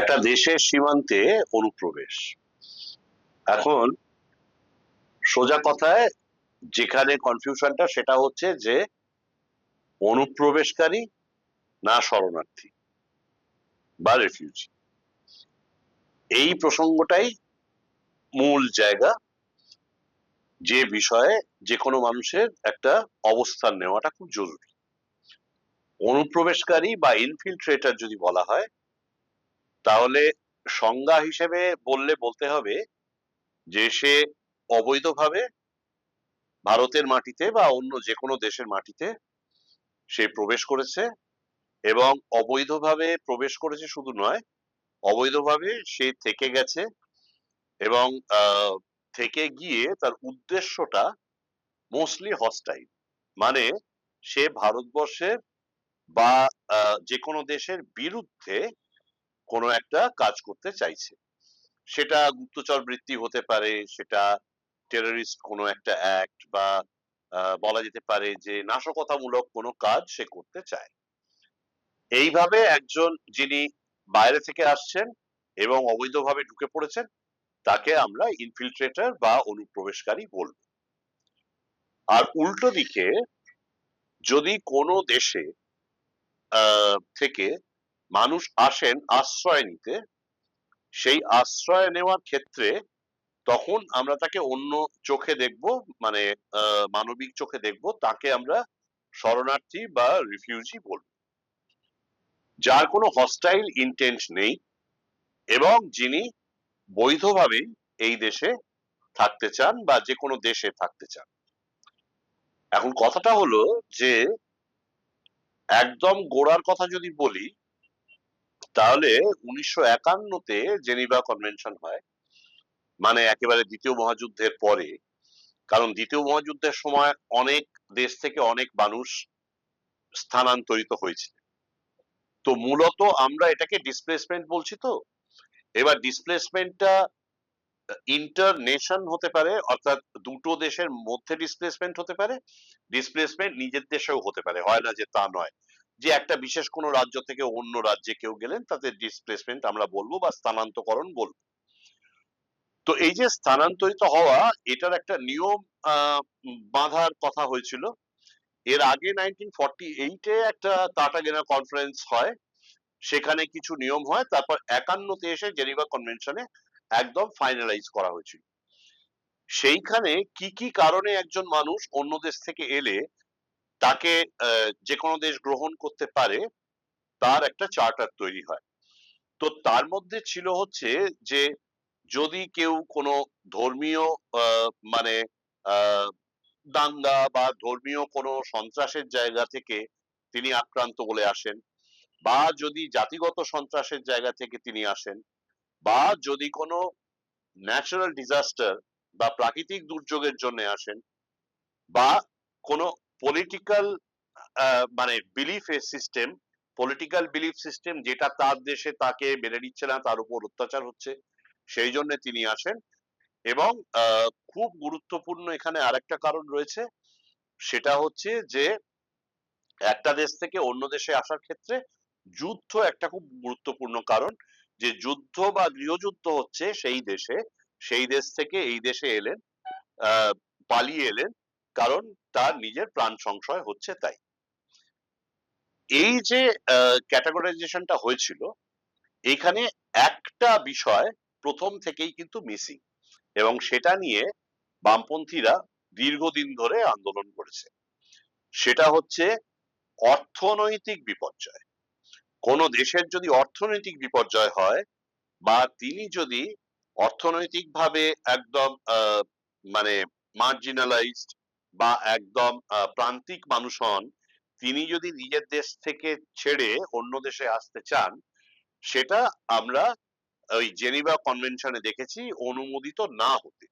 একটা দেশের সীমান্তে অনুপ্রবেশ। এখন সোজা কথায় যেখানে কনফিউশনটা সেটা হচ্ছে যে অনুপ্রবেশকারী না শরণার্থী বা রেফিউজি এই প্রসঙ্গটাই মূল জায়গা যে বিষয়ে যে কোনো মানুষের একটা অবস্থান নেওয়াটা খুব জরুরি। অনুপ্রবেশকারী বা ইনফিল্ট্রেটার যদি বলা হয় তাহলে সংজ্ঞা হিসেবে বললে বলতে হবে যে সে অবৈধভাবে ভারতের মাটিতে বা অন্য যে কোনো দেশের মাটিতে সে প্রবেশ করেছে এবং অবৈধভাবে প্রবেশ করেছে শুধু নয়, অবৈধভাবে সে থেকে গেছে এবং থেকে গিয়ে তার উদ্দেশ্যটা মোস্টলি হস্টাইল মানে সে ভারতবর্ষের বা যে কোনো দেশের বিরুদ্ধে কোনো একটা কাজ করতে চাইছে। সেটা গুপ্তচর বৃত্তি হতে পারে, সেটা টেররিস্ট কোনো একটা অ্যাক্ট বা বলা যেতে পারে যে নাশকতামূলক কোনো কাজ সে করতে চায়। এইভাবে একজন যিনি বাইরে থেকে আসছেন এবং অবৈধভাবে ঢুকে পড়েছেন, তাকে আমরা ইনফিল্ট্রেটর বা অনুপ্রবেশকারী বলব। আর উল্টো দিকে যদি কোনো দেশে থেকে মানুষ আসেন আশ্রয় নিতে, সেই আশ্রয় নেওয়ার ক্ষেত্রে তখন আমরা তাকে অন্য চোখে দেখব মানে মানবিক চোখে দেখব, তাকে আমরা শরণার্থী বা রিফিউজি বলব। যার কোনো হস্টাইল ইন্টেন্ট নেই এবং যিনি বৈধভাবে এই দেশে থাকতে চান বা যে কোনো দেশে থাকতে চান। এখন কথাটা হলো যে, একদম গোড়ার কথা যদি বলি তাহলে উনিশশো একান্নতে জেনিভা কনভেনশন হয়। মানে একেবারে দ্বিতীয় মহাযুদ্ধের পরে। কারণ দ্বিতীয় মহাযুদ্ধের সময় অনেক দেশ থেকে অনেক মানুষ স্থানান্তরিত হয়েছিল। তো মূলত আমরা এটাকে ডিসপ্লেসমেন্ট বলছি তো? এবার ডিসপ্লেসমেন্টটা ইন্টারনেশন হতে পারে, অর্থাৎ দুটো দেশের মধ্যে ডিসপ্লেসমেন্ট হতে পারে ডিসপ্লেসমেন্ট নিজের দেশেও হতে পারে। হয় না যে তা নয়। যে একটা বিশেষ কোনো রাজ্য থেকে অন্য রাজ্যে কেউ গেলেন, তাতে ডিসপ্লেসমেন্ট আমরা বলব বা স্থানান্তকরণ বলব। তো এই যে স্থানান্তরিত হওয়া, এটার একটা নিয়ম বাঁধার কথা হয়েছিল। এর আগে নাইনটিন ফর্টি এইটে একটা কাটাগেনা কনফারেন্স হয়, সেখানে কিছু নিয়ম হয়, তারপর একান্নতে এসে জেনিভা কনভেনশনে একদম ফাইনালাইজ করা হয়েছিল। সেইখানে কি কি কারণে একজন মানুষ অন্য দেশ থেকে এলে তাকে যে কোনো দেশ গ্রহণ করতে পারে, তার একটা চার্টার তৈরি হয়। তো তার মধ্যে ছিল হচ্ছে যে, যদি কেউ কোনো ধর্মীয় মানে দাঙ্গা বা ধর্মীয় কোনো সন্ত্রাসের জায়গা থেকে তিনি আক্রান্ত বলে আসেন, বা যদি জাতিগত সন্ত্রাসের জায়গা থেকে তিনি আসেন, বা যদি কোনো ন্যাচারাল ডিজাস্টার বা প্রাকৃতিক দুর্যোগের জন্য আসেন, বা কোনো পলিটিক্যাল মানে belief system political belief system যেটা তার দেশে তাকে মেনে নিচ্ছে না, তার উপর অত্যাচার হচ্ছে, সেই জন্য তিনি আসেন। এবং খুব গুরুত্বপূর্ণ এখানে আরেকটা কারণ রয়েছে, সেটা হচ্ছে যে একটা দেশ থেকে অন্য দেশে আসার ক্ষেত্রে যুদ্ধ একটা খুব গুরুত্বপূর্ণ কারণ, যে যুদ্ধ বা গৃহযুদ্ধ হচ্ছে সেই দেশে, সেই দেশ থেকে এই দেশে এলেন পালিয়ে এলেন কারণ তার নিজের প্রাণ সংশয় হচ্ছে তাই। এই যে ক্যাটাগরাইজেশনটা হয়েছিল, এখানে একটা বিষয় প্রথম থেকেই কিন্তু মিসিং এবং সেটা নিয়ে বামপন্থীরা দীর্ঘদিন ধরে আন্দোলন করেছে। সেটা হচ্ছে অর্থনৈতিক বিপর্যয়। কোন দেশের যদি অর্থনৈতিক বিপর্যয় হয় বা তিনি যদি অর্থনৈতিকভাবে একদম মানে মার্জিনালাইজড বা একদম প্রান্তিক মানুষ হন, তিনি যদি নিজের দেশ থেকে ছেড়ে অন্য দেশে আসতে চান, সেটা আমরা ওই জেনিভা কনভেনশনে দেখেছি, অনুমোদিত না হতে।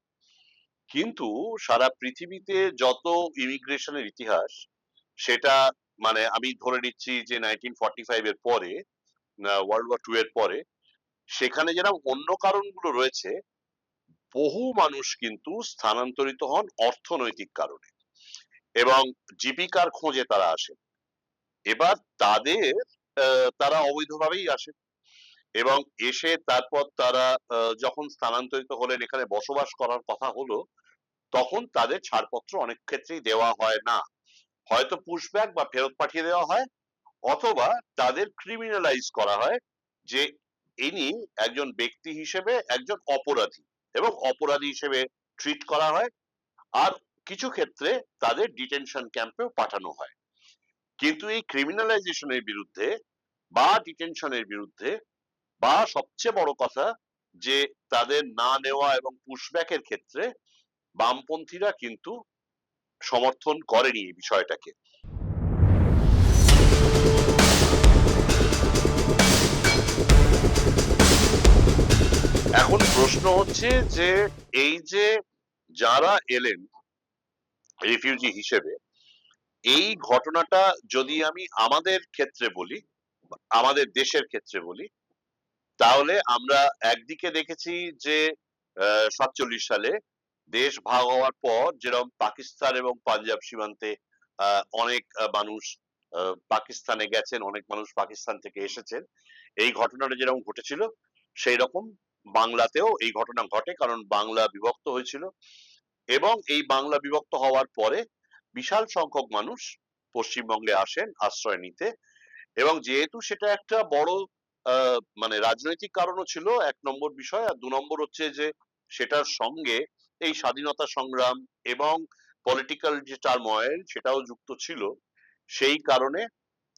কিন্তু সারা পৃথিবীতে যত ইমিগ্রেশনের ইতিহাস, সেটা মানে আমি ধরে নিচ্ছি যে নাইনটিন ফর্টি ফাইভ এর পরে ওয়ার্ল্ড ওয়ার টু এর পরে, সেখানে যেরকম অন্য কারণগুলো রয়েছে বহু মানুষ কিন্তু স্থানান্তরিত হন অর্থনৈতিক কারণে এবং জীবিকার খোঁজে তারা আসে এবার তাদের তারা অবৈধভাবেই আসে এবং এসে তারপর তারা যখন স্থানান্তরিত হলেন, এখানে বসবাস করার কথা হলো, তখন তাদের ছাড়পত্র অনেক ক্ষেত্রেই দেওয়া হয় না। হয়তো পুশব্যাক বা ফেরত পাঠিয়ে দেওয়া হয় অথবা তাদের ক্রিমিনালাইজ করা হয় যে ইনি একজন ব্যক্তি হিসেবে একজন অপরাধী। এবং অপরাধী হিসেবে ট্রিট করা হয়। আর কিছু ক্ষেত্রে তাদের ডিটেনশন ক্যাম্পেও পাঠানো হয়। কিন্তু এই ক্রিমিনালাইজেশনের বিরুদ্ধে বা ডিটেনশনের বিরুদ্ধে বা সবচেয়ে বড় কথা যে তাদের না নেওয়া এবং পুশব্যাকের ক্ষেত্রে বামপন্থীরা কিন্তু সমর্থন করেনি এই বিষয়টাকে। এখন প্রশ্ন হচ্ছে যে এই যে যারা এলেন রিফিউজি হিসেবে, এই ঘটনাটা যদি আমি আমাদের ক্ষেত্রে বলি, আমাদের দেশের ক্ষেত্রে বলি, তাহলে আমরা একদিকে দেখেছি যে সাতচল্লিশ সালে দেশ ভাগ হওয়ার পর যেরকম পাকিস্তান এবং পাঞ্জাব সীমান্তে অনেক মানুষ পাকিস্তানে গেছেন, অনেক মানুষ পাকিস্তান থেকে এসেছেন। এই ঘটনাটা যেরকম ঘটেছিল সেই রকম বাংলাতেও এই ঘটনা ঘটে কারণ বাংলা বিভক্ত হয়েছিল এবং এই বাংলা বিভক্ত হওয়ার পরে বিশাল সংখ্যক মানুষ পশ্চিমবঙ্গে আসেন, আশ্রয় নিতে এবং যেহেতু সেটা একটা বড় মানে রাজনৈতিক কারণও ছিল, এক নম্বর বিষয় আর দু নম্বর হচ্ছে যে সেটার সঙ্গে এই স্বাধীনতা সংগ্রাম এবং পলিটিক্যাল যে টার্ময়েল সেটাও যুক্ত ছিল, সেই কারণে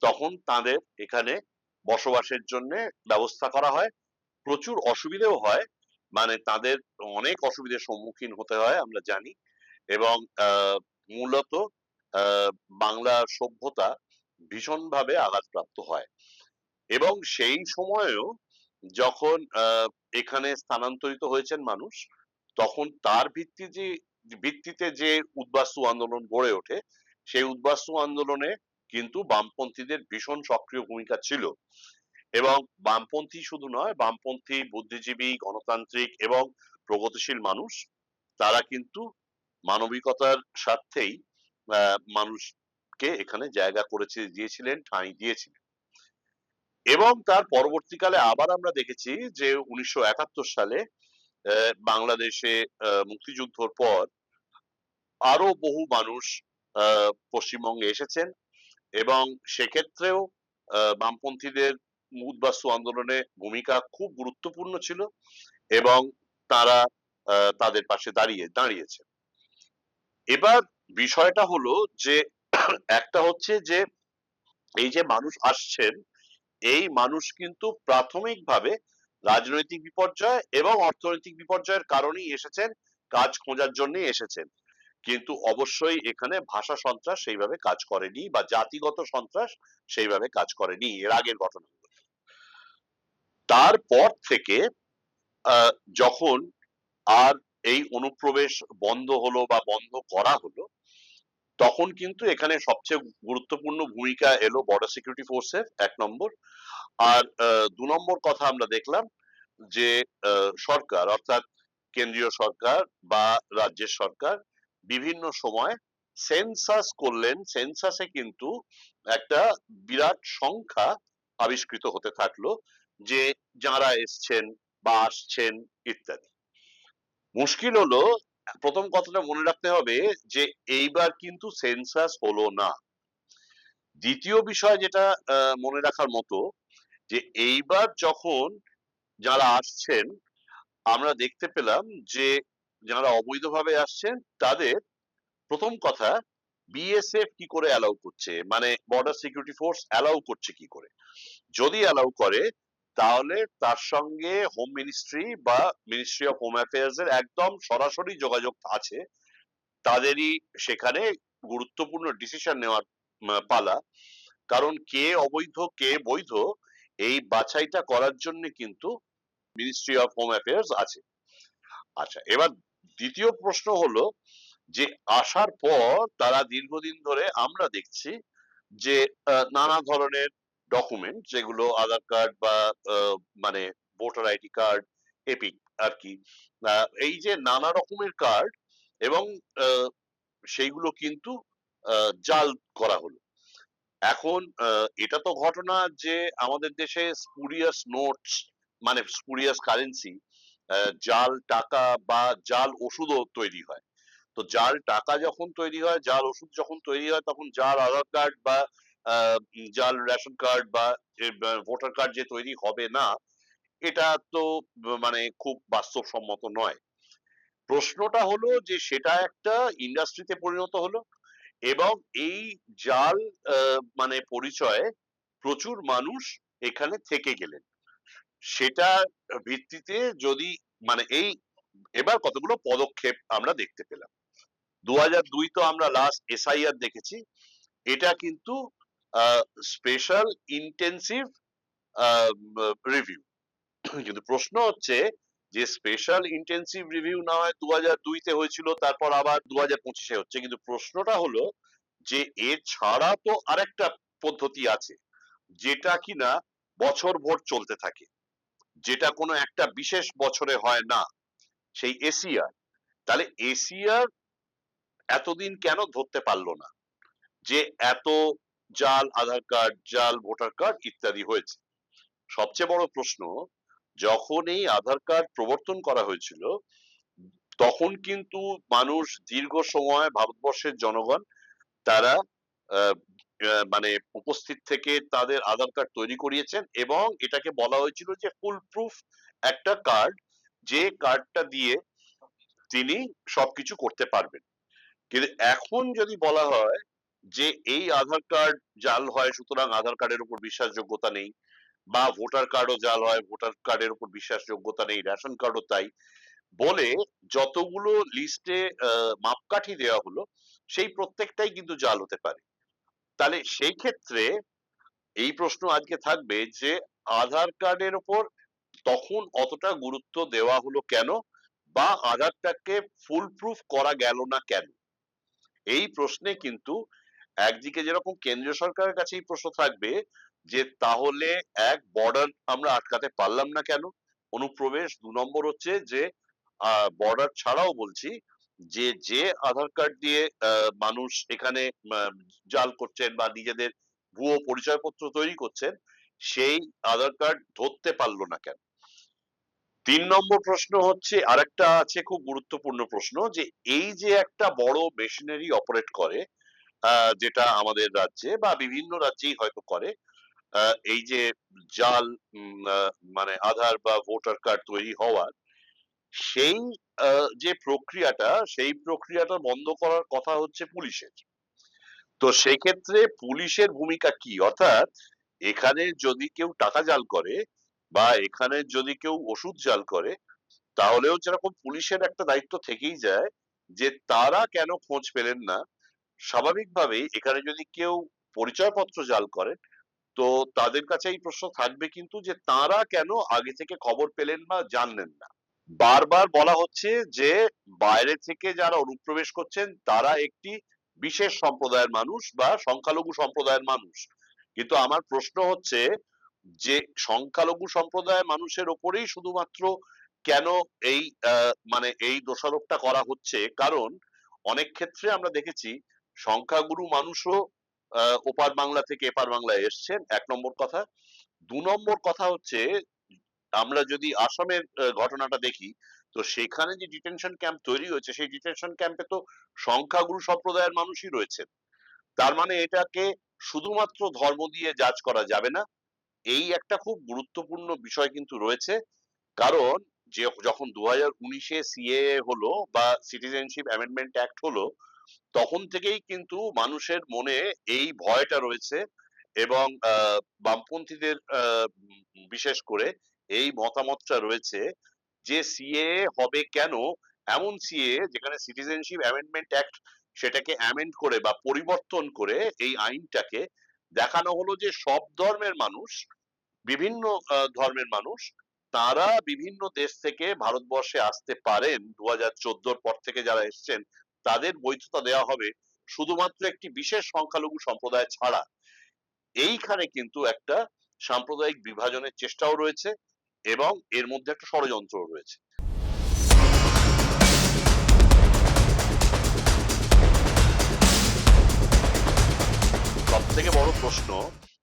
তখন তাদের এখানে বসবাসের জন্য ব্যবস্থা করা হয়। প্রচুর অসুবিধেও হয়। মানে তাদের অনেক অসুবিধার সম্মুখীন হতে হয়, আমরা জানি। এবং মূলত বাংলা সভ্যতা ভীষণভাবে আঘাতপ্রাপ্ত হয়। এবং সেই সময়েও যখন এখানে স্থানান্তরিত হয়েছেন মানুষ, তখন তার ভিত্তি যে, ভিত্তিতে যে উদ্বাস্তু আন্দোলন গড়ে ওঠে, সেই উদ্বাস্তু আন্দোলনে কিন্তু বামপন্থীদের ভীষণ সক্রিয় ভূমিকা ছিল। এবং বামপন্থী শুধু নয় বামপন্থী বুদ্ধিজীবী গণতান্ত্রিক এবং প্রগতিশীল মানুষ তারা কিন্তু মানবিকতার স্বার্থেই মানুষকে এখানে জায়গা করেছে দিয়েছিলেন ঠাঁই দিয়েছিলেন। এবং তার পরবর্তীকালে আবার আমরা দেখেছি যে উনিশশো একাত্তর সালে বাংলাদেশে মুক্তিযুদ্ধর পর আরও বহু মানুষ পশ্চিমবঙ্গে এসেছেন এবং সেক্ষেত্রেও আহ, উদ্বাস্তু আন্দোলনে ভূমিকা খুব গুরুত্বপূর্ণ ছিল এবং তারা তাদের পাশে দাঁড়িয়ে, দাঁড়িয়েছে। এবার বিষয়টা হলো যে, একটা হচ্ছে যে, এই যে মানুষ আসছেন, এই মানুষ কিন্তু প্রাথমিকভাবে রাজনৈতিক বিপর্যয় এবং অর্থনৈতিক বিপর্যয়ের কারণেই এসেছেন, কাজ খোঁজার জন্যই এসেছেন। কিন্তু অবশ্যই এখানে ভাষা সন্ত্রাস সেইভাবে কাজ করেনি বা জাতিগত সন্ত্রাস সেইভাবে কাজ করেনি, এর আগের ঘটনাগুলো তারপর থেকে যখন আর এই অনুপ্রবেশ বন্ধ হলো বা বন্ধ করা হলো, তখন কিন্তু এখানে সবচেয়ে গুরুত্বপূর্ণ ভূমিকা এলো বর্ডার সিকিউরিটি ফোর্সের এক নম্বর। আর দু নম্বর কথা আমরা দেখলাম যে সরকার, অর্থাৎ কেন্দ্রীয় সরকার বা রাজ্যের সরকার বিভিন্ন সময় সেন্সাস করলেন। সেন্সাসে কিন্তু একটা বিরাট সংখ্যা আবিষ্কৃত হতে থাকল। যে যারা এসছেন বা আসছেন ইত্যাদি। মুশকিল হলো, প্রথম কথাটা মনে রাখতে হবে যে এইবার কিন্তু সেন্সাস হলো না। দ্বিতীয় বিষয় যেটা মনে রাখার মতো যে এইবার যখন যারা আসছেন, আমরা দেখতে পেলাম যে যারা অবৈধভাবে আসছেন, তাদের প্রথম কথা বিএসএফ কি করে অ্যালাউ করছে? মানে বর্ডার সিকিউরিটি ফোর্স অ্যালাউ করছে কি করে? যদি অ্যালাউ করে তাহলে তার সঙ্গে হোম মিনিস্ট্রি বা মিনিস্ট্রি অফ হোম অ্যাফেয়ার্স এর একদম সরাসরি যোগাযোগ আছে। তাদেরই সেখানে গুরুত্বপূর্ণ ডিসিশন নেওয়ার পালা। কারণ কে অবৈধ, কে বৈধ, এই বাছাইটা করার জন্য কিন্তু মিনিস্ট্রি অফ হোম অ্যাফেয়ার্স আছে। আচ্ছা এবার দ্বিতীয় প্রশ্ন হলো যে, আসার পর তারা দীর্ঘদিন ধরে আমরা দেখছি যে নানা ধরনের ডকুমেন্ট যেগুলো আধার কার্ড বা মানে ভোটার আইডি কার্ড এপিক আর কি। এই যে নানা রকমের কার্ড এবং সেইগুলো কিন্তু জাল করা হলো। এখন এটা তো ঘটনা যে আমাদের দেশে স্পুরিয়াস নোটস মানে স্পুরিয়াস কারেন্সি জাল টাকা বা জাল ওষুধও তৈরি হয়। তো জাল টাকা যখন তৈরি হয়, জাল ওষুধ যখন তৈরি হয়, তখন জাল, আধার কার্ড বা জাল রেশন কার্ড বা ভোটার কার্ড যে তৈরি হবে না, এটা তো মানে খুব বাস্তবসম্মত নয়। প্রশ্নটা হলো যে, সেটা একটা ইন্ডাস্ট্রিতে পরিণত হলো এবং এই জাল মানে পরিচয়ে প্রচুর মানুষ এখানে থেকে গেলেন। সেটা ভিত্তিতে যদি মানে এই, এবার কতগুলো পদক্ষেপ আমরা দেখতে পেলাম। দু হাজার দুই তো আমরা লাস্ট এসআইআর দেখেছি। এটা কিন্তু স্পেশাল ইন্টেন্সিভ রিভিউ কিন্তু প্রশ্ন হচ্ছে যে স্পেশাল ইন্টেন্সিভ রিভিউ না হয় দু হাজার দুইতে হয়েছিল, তারপর আবার দু হাজার পঁচিশে হচ্ছে। কিন্তু প্রশ্নটা হলো যে, এছাড়া তো আরেকটা পদ্ধতি আছে, যেটা কিনা বছর ভোর চলতে থাকে, যেটা কোনো একটা বিশেষ বছরে হয় না, সেই এসিআর তাহলে এসিআর এতদিন কেন ধরতে পারল না? যে, এত জাল, আধার কার্ড, জাল, ভোটার কার্ড ইত্যাদি হয়েছে। সবচেয়ে বড় প্রশ্ন, যখন এই আধার কার্ড প্রবর্তন করা হয়েছিল, তখন কিন্তু মানুষ দীর্ঘ সময় ভারতবর্ষের জনগণ তারা মানে উপস্থিত থেকে তাদের আধার কার্ড তৈরি করিয়েছেন এবং এটাকে বলা হয়েছিল যে ফুল প্রুফ একটা কার্ড, যে কার্ডটা দিয়ে তিনি সবকিছু করতে পারবেন। কিন্তু এখন যদি বলা হয় যে এই আধার কার্ড জাল হয়, সুতরাং আধার কার্ডের উপর বিশ্বাসযোগ্যতা নেই বা ভোটার কার্ডও জাল হয় ভোটার কার্ডের উপর বিশ্বাসযোগ্যতা নেই রেশন কার্ডও তাই বলে যতগুলো লিস্টে মাপকাঠি দেওয়া হলো, সেই প্রত্যেকটাই কিন্তু জাল হতে পারে। তাহলে সেই ক্ষেত্রে এই প্রশ্ন আজকে থাকবে যে আধার কার্ডের উপর তখন অতটা গুরুত্ব দেওয়া হলো কেন বা আধারটাকে ফুল প্রুফ করা গেল না কেন? এই প্রশ্নে কিন্তু একদিকে যেরকম কেন্দ্রীয় সরকারের কাছে এই প্রশ্ন থাকবে যে, তাহলে এক বর্ডার আমরা আটকাতে পারলাম না কেন? অনুপ্রবেশ দু নম্বর হচ্ছে যে বর্ডার ছাড়াও বলছি যে যে আধার কার্ড দিয়ে মানুষ এখানে জাল করছেন বা নিজেদের ভুয়ো পরিচয়পত্র তৈরি করছেন, সেই আধার কার্ড ধরতে পারল না কেন? তিন নম্বর প্রশ্ন হচ্ছে, আরেকটা আছে খুব গুরুত্বপূর্ণ প্রশ্ন যে, এই যে একটা বড় মেশিনারি অপারেট করে যেটা আমাদের রাজ্যে বা বিভিন্ন রাজ্যেই হয়তো করে। এই যে জাল মানে আধার বা ভোটার কার্ড তৈরি হওয়ার, সেই যে প্রক্রিয়াটা, সেই প্রক্রিয়াটা বন্ধ করার কথা হচ্ছে পুলিশের। তো সেই ক্ষেত্রে পুলিশের ভূমিকা কি? অর্থাৎ এখানে যদি কেউ টাকা জাল করে বা এখানে যদি কেউ ওষুধ জাল করে, তাহলেও যেরকম পুলিশের একটা দায়িত্ব থেকেই যায় যে তারা কেন খোঁজ পেলেন না স্বাভাবিকভাবেই এখানে যদি কেউ পরিচয়পত্র জাল করেন তো তাদের কাছে এই প্রশ্ন থাকবে কিন্তু যে তারা কেন আগে থেকে খবর পেলেন বা জানলেন না। বারবার বলা হচ্ছে যে বাইরে থেকে যারা অনুপ্রবেশ করছেন, তারা একটি বিশেষ সম্প্রদায়ের মানুষ বা সংখ্যালঘু সম্প্রদায়ের মানুষ। কিন্তু আমার প্রশ্ন হচ্ছে যে সংখ্যালঘু সম্প্রদায়ের মানুষের ওপরেই শুধুমাত্র কেন এই মানে এই দোষারোপটা করা হচ্ছে? কারণ অনেক ক্ষেত্রে আমরা দেখেছি সংখ্যাগুরু মানুষও ওপার বাংলা থেকে এপার বাংলায় এসছেন। এক নম্বর কথা। দু নম্বর কথা হচ্ছে, আমরা যদি আসামের ঘটনাটা দেখি, তো সেখানে যে ডিটেনশন ক্যাম্প তৈরি হয়েছে, সেই ডিটেনশন ক্যাম্পে তো সংখ্যাগুরু সম্প্রদায়ের মানুষই রয়েছেন। তার মানে এটাকে শুধুমাত্র ধর্ম দিয়ে জাজ করা যাবে না। এই একটা খুব গুরুত্বপূর্ণ বিষয় কিন্তু রয়েছে। কারণ, যে যখন দু হাজার উনিশে সিএ হলো বা সিটিজেনশিপ অ্যামেন্ডমেন্ট অ্যাক্ট হলো তখন থেকেই কিন্তু মানুষের মনে এই ভয়টা রয়েছে এবং বামপন্থীদের বিশেষ করে এই মতামতটা রয়েছে যে সিএ হবে কেন? এমন সিএ যেখানে সিটিজেনশিপ অ্যামেন্ডমেন্ট অ্যাক্ট সেটাকে অ্যামেন্ড করে বা পরিবর্তন করে এই আইনটাকে দেখানো হলো যে সব ধর্মের মানুষ, বিভিন্ন ধর্মের মানুষ তারা বিভিন্ন দেশ থেকে ভারতবর্ষে আসতে পারেন। দু হাজার পর থেকে যারা এসছেন তাদের বৈধতা দেওয়া হবে শুধুমাত্র একটি বিশেষ সংখ্যালঘু সম্প্রদায় ছাড়া। এইখানে কিন্তু একটা সাম্প্রদায়িক বিভাজনের চেষ্টাও রয়েছে এবং এর মধ্যে একটা ষড়যন্ত্র রয়েছে। সব থেকে বড় প্রশ্ন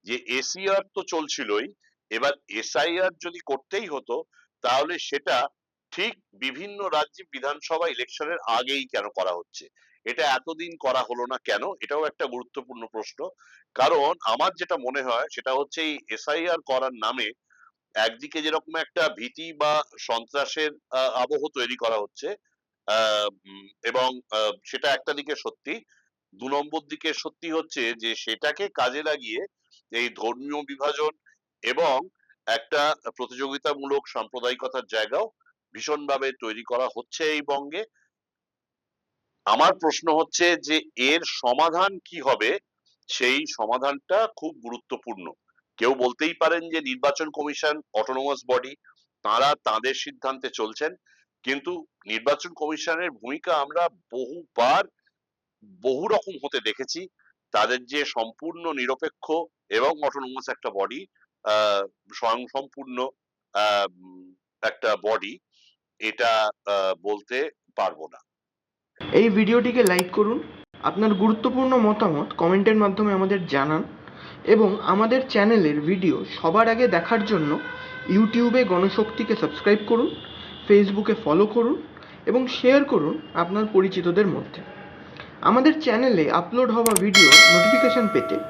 যে এসিআর তো চলছিলই, এবার এসআইআর যদি করতেই হতো, তাহলে সেটা ঠিক বিভিন্ন রাজ্যে বিধানসভা ইলেকশনের আগেই কেন করা হচ্ছে? এটা এতদিন করা হলো না কেন? এটাও একটা গুরুত্বপূর্ণ প্রশ্ন। কারণ আমার যেটা মনে হয়, সেটা হচ্ছে এই এসআইআর করার নামে একদিকে যেরকম একটা ভীতি বা সন্ত্রাসের আবহ তৈরি করা হচ্ছে এবং সেটা একটা দিকে সত্যি। দু নম্বর দিকে সত্যি হচ্ছে যে সেটাকে কাজে লাগিয়ে এই ধর্মীয় বিভাজন এবং একটা প্রতিযোগিতামূলক সাম্প্রদায়িকতার জায়গাও ভীষণভাবে তৈরি করা হচ্ছে এই বঙ্গে। আমার প্রশ্ন হচ্ছে যে এর সমাধান কি হবে? সেই সমাধানটা খুব গুরুত্বপূর্ণ। কেউ বলতেই পারেন যে নির্বাচন কমিশন অটোনোমাস বডি তারা তাদের সিদ্ধান্তে চলছেন। কিন্তু নির্বাচন কমিশনের ভূমিকা আমরা বহুবার বহু রকম হতে দেখেছি। তাদের যে সম্পূর্ণ নিরপেক্ষ এবং অটোনোমাস একটা বডি স্বয়ং সম্পূর্ণ একটা বডি এটা বলতে পারব না। এই ভিডিওটিকে লাইক করুন, আপনার গুরুত্বপূর্ণ মতামত কমেন্টের মাধ্যমে আমাদের জানান এবং আমাদের চ্যানেলের ভিডিও সবার আগে দেখার জন্য ইউটিউবে গণশক্তিকে সাবস্ক্রাইব করুন, ফেসবুকে ফলো করুন এবং শেয়ার করুন আপনার পরিচিতদের মধ্যে। আমাদের চ্যানেলে আপলোড হওয়া ভিডিও নোটিফিকেশন পেতে